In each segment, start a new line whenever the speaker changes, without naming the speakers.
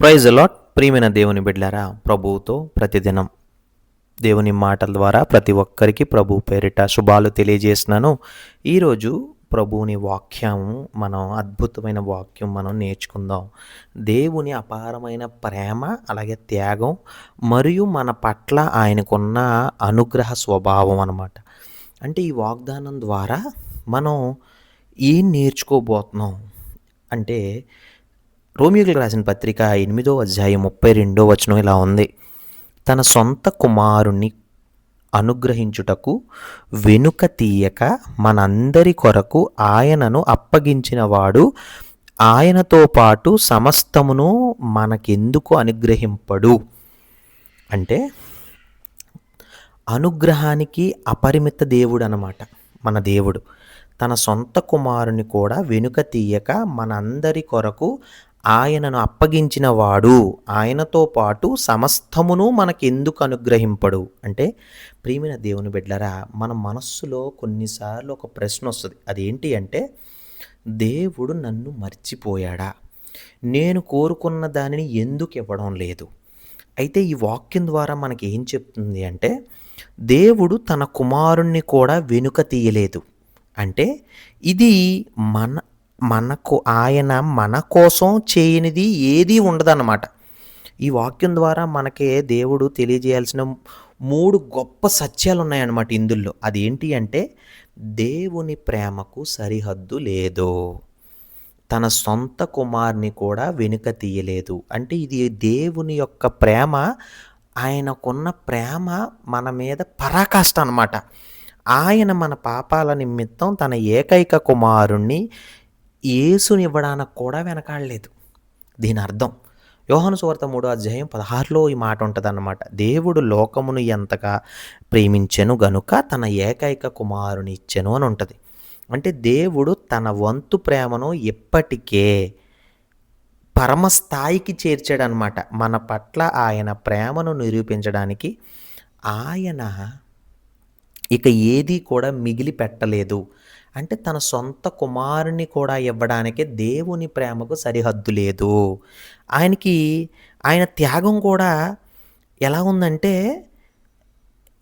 Praise allot ప్రియమైన దేవుని బిడ్డారా ప్రభువుతో ప్రతిదినం దేవుని మాటల ద్వారా ప్రతి ఒక్కరికి ప్రభు పేరిట శుభాలు తెలియజేసినాను ఈరోజు ప్రభువుని వాక్యం మనం అద్భుతమైన వాక్యం మనం నేర్చుకుందాం. దేవుని అపారమైన ప్రేమ అలాగే త్యాగం మరియు మన పట్ల ఆయనకున్న అనుగ్రహ స్వభావం అనమాట అంటే ఈ వాగ్దానం ద్వారా మనం ఏం నేర్చుకోబోతున్నాం? అంటే రోమియోకి రాసిన పత్రిక ఎనిమిదో అధ్యాయం ముప్పై రెండో వచనం ఇలా ఉంది. తన సొంత కుమారుణ్ణి అనుగ్రహించుటకు వెనుక తీయక మనందరి కొరకు ఆయనను అప్పగించిన వాడు ఆయనతో పాటు సమస్తమును మనకెందుకు అనుగ్రహింపడు? అంటే అనుగ్రహానికి అపరిమిత దేవుడు అనమాట మన దేవుడు. తన సొంత కుమారుని కూడా వెనుక తీయక మనందరి కొరకు ఆయనను అప్పగించిన వాడు ఆయనతో పాటు సమస్తమును మనకెందుకు అనుగ్రహింపడు? అంటే ప్రియమైన దేవుని బిడ్డలరా మన మనస్సులో కొన్నిసార్లు ఒక ప్రశ్న వస్తుంది. అదేంటి అంటే దేవుడు నన్ను మర్చిపోయాడా? నేను కోరుకున్న దానిని ఎందుకు ఇవ్వడం లేదు? అయితే ఈ వాక్యం ద్వారా మనకి ఏం చెప్తుంది అంటే దేవుడు తన కుమారుణ్ణి కూడా వెనుక తీయలేదు. అంటే ఇది మన మనకు ఆయన మన కోసం చేయనిది ఏదీ ఉండదన్నమాట. ఈ వాక్యం ద్వారా మనకే దేవుడు తెలియజేయాల్సిన మూడు గొప్ప సత్యాలు ఉన్నాయన్నమాట ఇందులో అదేంటి అంటే దేవుని ప్రేమకు సరిహద్దు లేదు. తన సొంత కుమార్ని కూడా వెనుక తీయలేదు. అంటే ఇది దేవుని యొక్క ప్రేమ ఆయనకున్న ప్రేమ మన మీద పరాకాష్ట అనమాట ఆయన మన పాపాల నిమిత్తం తన ఏకైక కుమారుణ్ణి యేసునివ్వడానికి కూడా వెనకాడలేదు. దీని అర్థం యోహన సువార్త మూడో అధ్యాయం పదహారులో ఈ మాట ఉంటుందన్నమాట. దేవుడు లోకమును ఎంతగా ప్రేమించెను గనుక తన ఏకైక కుమారుని ఇచ్చెను అని ఉంటుంది. అంటే దేవుడు తన వంతు ప్రేమను ఎప్పటికే పరమస్థాయికి చేర్చాడనమాట మన పట్ల ఆయన ప్రేమను నిరూపించడానికి ఆయన ఇక ఏది కూడా మిగిలి పెట్టలేదు అంటే తన సొంత కుమారుని కూడా ఇవ్వడానికి దేవుని ప్రేమకు సరిహద్దు లేదు. ఆయనకి ఆయన త్యాగం కూడా ఎలా ఉందంటే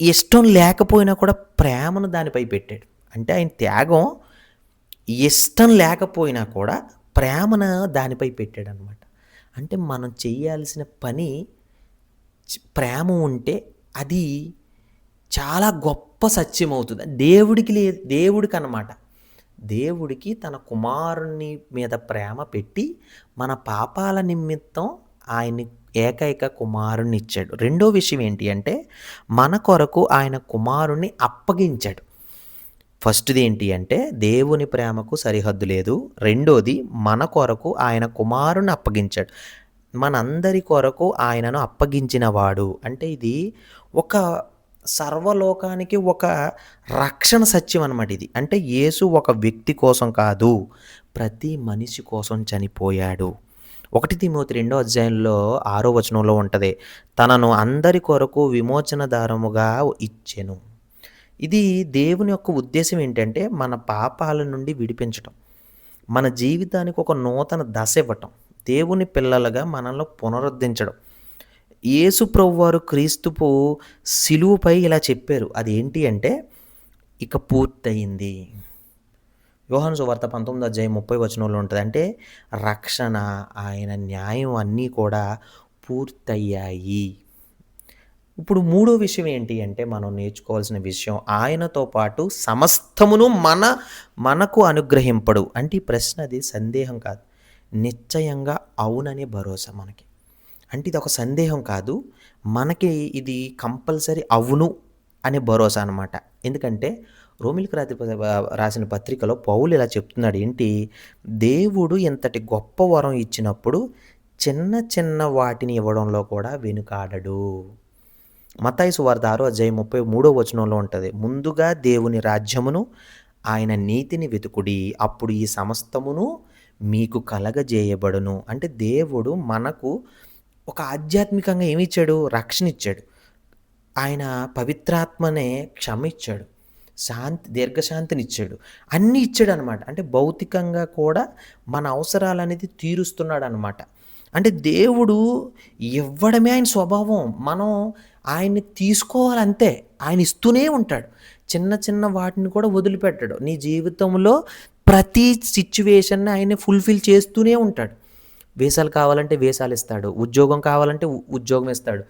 ఇష్టం లేకపోయినా కూడా ప్రేమను దానిపై పెట్టాడు. అంటే ఆయన త్యాగం ఇష్టం లేకపోయినా కూడా ప్రేమను దానిపై పెట్టాడు అనమాట అంటే మనం చేయాల్సిన పని ప్రేమ ఉంటే అది చాలా గొప్ప సత్యం అవుతుంది దేవుడికి లే దేవుడికి అనమాట దేవుడికి తన కుమారుని మీద ప్రేమ పెట్టి మన పాపాల నిమిత్తం ఆయన్ని ఏకైక కుమారుని ఇచ్చాడు. రెండో విషయం ఏంటి అంటే మన కొరకు ఆయన కుమారుణ్ణి అప్పగించాడు. ఫస్ట్ది ఏంటి అంటే దేవుని ప్రేమకు సరిహద్దు లేదు. రెండోది మన కొరకు ఆయన కుమారుని అప్పగించాడు. మనందరి కొరకు ఆయనను అప్పగించినవాడు. అంటే ఇది ఒక సర్వలోకానికి ఒక రక్షణ సత్యం అనమాట ఇది. అంటే యేసు ఒక వ్యక్తి కోసం కాదు ప్రతి మనిషి కోసం చనిపోయాడు. ఒకటి తిమోతి రెండో అధ్యాయంలో ఆరో వచనంలో ఉంటుంది తనను అందరి కొరకు విమోచన దారముగా ఇచ్చెను. ఇది దేవుని యొక్క ఉద్దేశం ఏంటంటే మన పాపాల నుండి విడిపించటం మన జీవితానికి ఒక నూతన దశ ఇవ్వటం దేవుని పిల్లలుగా మనల్ని పునరుద్ధరించడం. యేసు ప్రభు వారు క్రీస్తుపు సిలువుపై ఇలా చెప్పారు. అదేంటి అంటే ఇక పూర్తయింది. యోహాను సువార్త పంతొమ్మిది అధ్యాయం ముప్పై వచనంలో ఉంటుంది. అంటే రక్షణ ఆయన న్యాయం అన్నీ కూడా పూర్తయ్యాయి. ఇప్పుడు మూడో విషయం ఏంటి అంటే మనం నేర్చుకోవాల్సిన విషయం ఆయనతో పాటు సమస్తమును మన మనకు అనుగ్రహింపడు. అంటే ఈ ప్రశ్న అది సందేహం కాదు. నిశ్చయంగా అవుననే భరోసా మనకి. అంటే ఇది ఒక సందేహం కాదు. మనకి ఇది కంపల్సరీ అవును అనే భరోసా అనమాట ఎందుకంటే రోమిలకు రాతి రాసిన పత్రికలో పౌలు ఇలా చెప్తున్నాడు. ఏంటి? దేవుడు ఇంతటి గొప్ప వరం ఇచ్చినప్పుడు చిన్న చిన్న వాటిని ఇవ్వడంలో కూడా వెనుకాడడు. మతాయి సువార్త ఆరో అధ్యాయం ముప్పై మూడో వచనంలో ఉంటుంది. ముందుగా దేవుని రాజ్యమును ఆయన నీతిని వెతుకుడి. అప్పుడు ఈ సమస్తమును మీకు కలగజేయబడును. అంటే దేవుడు మనకు ఒక ఆధ్యాత్మికంగా ఏమి ఇచ్చాడు రక్షణ ఇచ్చాడు ఆయన పవిత్రాత్మనే క్షమ ఇచ్చాడు శాంతి దీర్ఘశాంతిని ఇచ్చాడు అన్నీ ఇచ్చాడు అనమాట అంటే భౌతికంగా కూడా మన అవసరాలు అనేది తీరుస్తున్నాడు అనమాట అంటే దేవుడు ఇవ్వడమే ఆయన స్వభావం. మనం ఆయన్ని తీసుకోవాలంతే. ఆయన ఇస్తూనే ఉంటాడు. చిన్న చిన్న వాటిని కూడా వదిలిపెట్టాడు నీ జీవితంలో ప్రతి సిచ్యువేషన్ని ఆయన ఫుల్‌ఫిల్ చేస్తూనే ఉంటాడు. వీసాలు కావాలంటే వేసాలు ఇస్తాడు ఉద్యోగం కావాలంటే ఉద్యోగం ఇస్తాడు.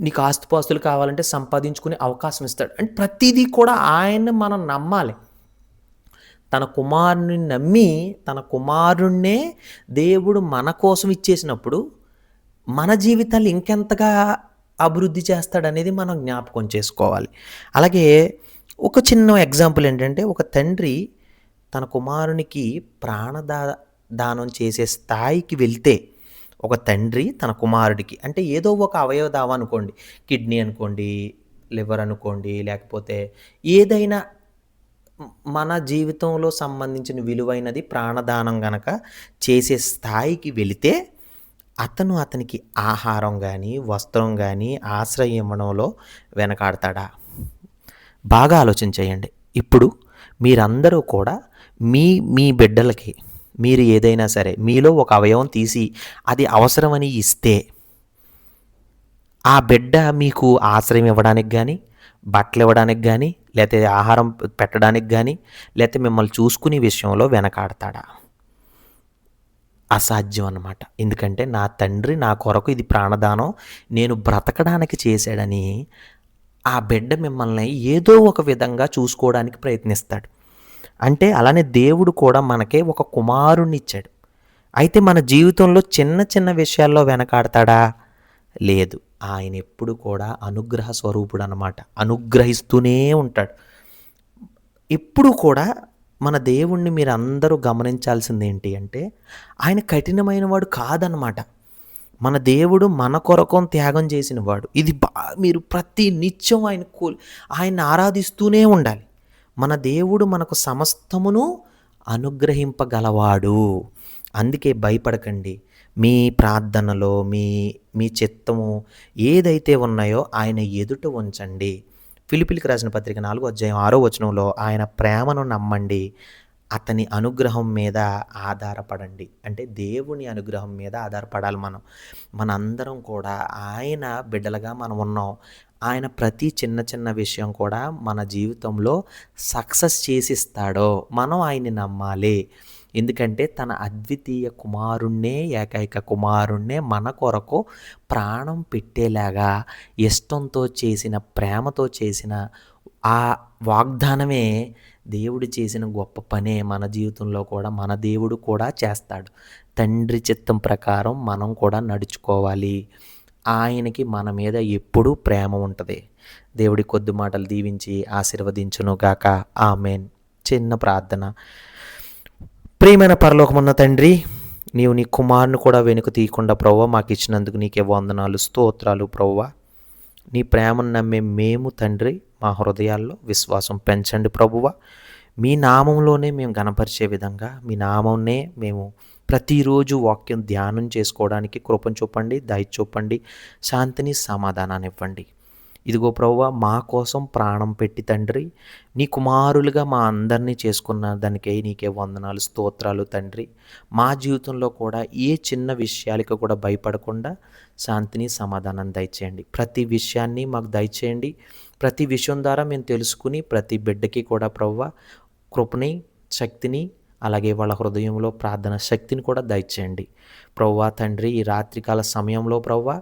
నీకు ఆస్తిపాస్తులు కావాలంటే సంపాదించుకునే అవకాశం ఇస్తాడు. అంటే ప్రతిదీ కూడా ఆయన్ని మనం నమ్మాలి. తన కుమారుని నమ్మి తన కుమారుణ్ణే దేవుడు మన కోసం ఇచ్చేసినప్పుడు మన జీవితాలు ఇంకెంతగా అభివృద్ధి చేస్తాడనేది మనం జ్ఞాపకం చేసుకోవాలి. అలాగే ఒక చిన్న ఎగ్జాంపుల్ ఏంటంటే ఒక తండ్రి తన కుమారునికి ప్రాణదా దానం చేసే స్థాయికి వెళ్తే ఒక తండ్రి తన కుమారుడికి అంటే ఏదో ఒక అవయవ దావ అనుకోండి. కిడ్నీ అనుకోండి, లివర్ అనుకోండి, లేకపోతే ఏదైనా మన జీవితంలో సంబంధించిన విలువైనది ప్రాణదానం గనక చేసే స్థాయికి వెళితే అతను అతనికి ఆహారం కానీ వస్త్రం కానీ ఆశ్రయం ఇవ్వడంలో వెనకాడతాడా? బాగా ఆలోచన చేయండి. ఇప్పుడు మీరందరూ కూడా మీ మీ బిడ్డలకి మీరు ఏదైనా సరే మీలో ఒక అవయవం తీసి అది అవసరమని ఇస్తే ఆ బిడ్డ మీకు ఆశ్రయం ఇవ్వడానికి కానీ బట్టలు ఇవ్వడానికి కానీ లేకపోతే ఆహారం పెట్టడానికి కానీ లేకపోతే మిమ్మల్ని చూసుకునే విషయంలో వెనకాడతాడా? అసాధ్యం అన్నమాట. ఎందుకంటే నా తండ్రి నా కొరకు ఇది ప్రాణదానం నేను బ్రతకడానికి చేశాడని ఆ బిడ్డ మిమ్మల్ని ఏదో ఒక విధంగా చూసుకోవడానికి ప్రయత్నిస్తాడు. అంటే అలానే దేవుడు కూడా మనకే ఒక కుమారుడినిచ్చాడు. అయితే మన జీవితంలో చిన్న చిన్న విషయాల్లో వెనకాడతాడా? లేదు. ఆయన ఎప్పుడు కూడా అనుగ్రహ స్వరూపుడు అనమాట అనుగ్రహిస్తూనే ఉంటాడు. ఎప్పుడు కూడా మన దేవుణ్ణి మీరందరూ గమనించాల్సిందేంటి అంటే ఆయన కఠినమైనవాడు కాదనమాట. మన దేవుడు మన కొరకం త్యాగం చేసినవాడు. ఇది బా మీరు ప్రతి నిత్యం ఆయన కు ఆయన్ని ఆరాధిస్తూనే ఉండాలి. మన దేవుడు మనకు సమస్తమును అనుగ్రహింపగలవాడు. అందుకే భయపడకండి. మీ ప్రార్థనలో మీ మీ చిత్తము ఏదైతే ఉన్నాయో ఆయన ఎదుట ఉంచండి. ఫిలిప్పీలకు రాసిన పత్రిక నాలుగు అధ్యాయం ఆరో వచనంలో ఆయన ప్రేమను నమ్మండి. అతని అనుగ్రహం మీద ఆధారపడండి. అంటే దేవుని అనుగ్రహం మీద ఆధారపడాలి మనం. మనందరం కూడా ఆయన బిడ్డలుగా మనం ఉన్నాం. ఆయన ప్రతి చిన్న చిన్న విషయం కూడా మన జీవితంలో సక్సెస్ చేసిస్తాడో మనం ఆయన్ని నమ్మాలి. ఎందుకంటే తన అద్వితీయ కుమారుణ్ణే ఏకైక కుమారుణ్ణే మన కొరకు ప్రాణం పెట్టేలాగా ఇష్టంతో చేసిన, ప్రేమతో చేసిన ఆ వాగ్దానమే దేవుడు చేసిన గొప్ప పనే మన జీవితంలో కూడా మన దేవుడు కూడా చేస్తాడు. తండ్రి చిత్తం ప్రకారం మనం కూడా నడుచుకోవాలి. ఆయనకి మన మీద ఎప్పుడూ ప్రేమ ఉంటుంది దేవుడి కొద్ది మాటలు దీవించి ఆశీర్వదించును గాక. ఆమేన్. చిన్న ప్రార్థన. ప్రియమైన పరలోకమున్న తండ్రి నీవు నీ కుమారుని కూడా వెనుక తీయకుండా ప్రభువ మాకు ఇచ్చినందుకు నీకే వందనాలు, స్తోత్రాలు ప్రవ్వ నీ ప్రేమను నమ్మే మేము తండ్రి మా హృదయాల్లో విశ్వాసం పెంచండి ప్రభువ మీ నామంలోనే మేము గనపరిచే విధంగా మీ నామంనే మేము ప్రతిరోజు వాక్యం ధ్యానం చేసుకోవడానికి కృపం చూపండి, దయ చూపండి, శాంతిని, సమాధానాన్ని ఇవ్వండి. ఇదిగో ప్రవ్వ మా కోసం ప్రాణం పెట్టి తండ్రి నీ కుమారులుగా మా అందరినీ చేసుకున్న దానికై నీకే వందనాలు, స్తోత్రాలు తండ్రి. మా జీవితంలో కూడా ఏ చిన్న విషయాలకి కూడా భయపడకుండా శాంతిని, సమాధానాన్ని దయచేయండి. ప్రతి విషయాన్ని మాకు దయచేయండి. ప్రతి విషయం ద్వారా మేము తెలుసుకుని ప్రతి బిడ్డకి కూడా ప్రవ్వ కృపని, శక్తిని అలాగే వాళ్ళ హృదయంలో ప్రార్థన శక్తిని కూడా దయచేయండి. ప్రవ్వా తండ్రి ఈ రాత్రికాల సమయంలో ప్రవ్వా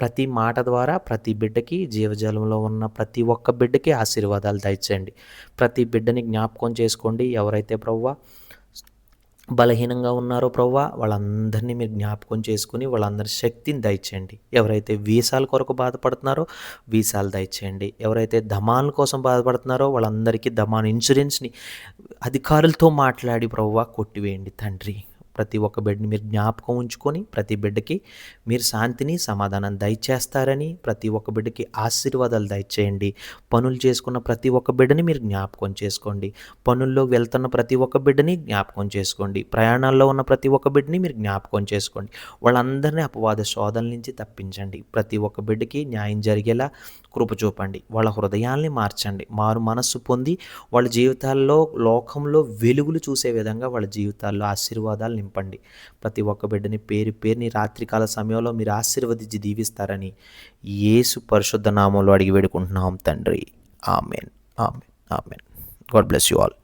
ప్రతి మాట ద్వారా ప్రతి బిడ్డకి జీవజలంలో ఉన్న ప్రతి ఒక్క బిడ్డకి ఆశీర్వాదాలు దయచేయండి. ప్రతి బిడ్డని జ్ఞాపకం చేసుకోండి. ఎవరైతే ప్రవ్వా బలహీనంగా ఉన్నారో ప్రవ్వా వాళ్ళందరినీ మీరు జ్ఞాపకం చేసుకుని వాళ్ళందరి శక్తిని దయచేయండి. ఎవరైతే వీసాల కొరకు బాధపడుతున్నారో వీసాలు దయచేయండి. ఎవరైతే ధమాల కోసం బాధపడుతున్నారో వాళ్ళందరికీ ధమాన్ ఇన్సూరెన్స్‌ని అధికారులతో మాట్లాడి ప్రవ్వా కొట్టివేయండి తండ్రి. ప్రతి ఒక్క బిడ్డని మీరు జ్ఞాపకం ఉంచుకొని ప్రతి బిడ్డకి మీరు శాంతిని, సమాధానం దయచేస్తారని ప్రతి ఒక్క బిడ్డకి ఆశీర్వాదాలు దయచేయండి. పనులు చేసుకున్న ప్రతి ఒక్క బిడ్డని మీరు జ్ఞాపకం చేసుకోండి. పనుల్లో వెళ్తున్న ప్రతి ఒక్క బిడ్డని జ్ఞాపకం చేసుకోండి. ప్రయాణాల్లో ఉన్న ప్రతి ఒక్క బిడ్డని మీరు జ్ఞాపకం చేసుకోండి. వాళ్ళందరినీ అపవాద శోధనల నుంచి తప్పించండి. ప్రతి ఒక్క బిడ్డకి న్యాయం జరిగేలా కృప చూపండి. వాళ్ళ హృదయాల్ని మార్చండి. మారు మనస్సు పొంది వాళ్ళ జీవితాల్లో లోకంలో వెలుగులు చూసే విధంగా వాళ్ళ జీవితాల్లో ఆశీర్వాదాలు నింపండి. ప్రతి ఒక్క బిడ్డని పేరు పేరుని రాత్రికాల సమయంలో మీరు ఆశీర్వదించి దీవిస్తారని యేసు పరిశుద్ధ నామంలో అడిగి వేడుకుంటున్నాం తండ్రి. Amen. Amen. Amen. God bless you all.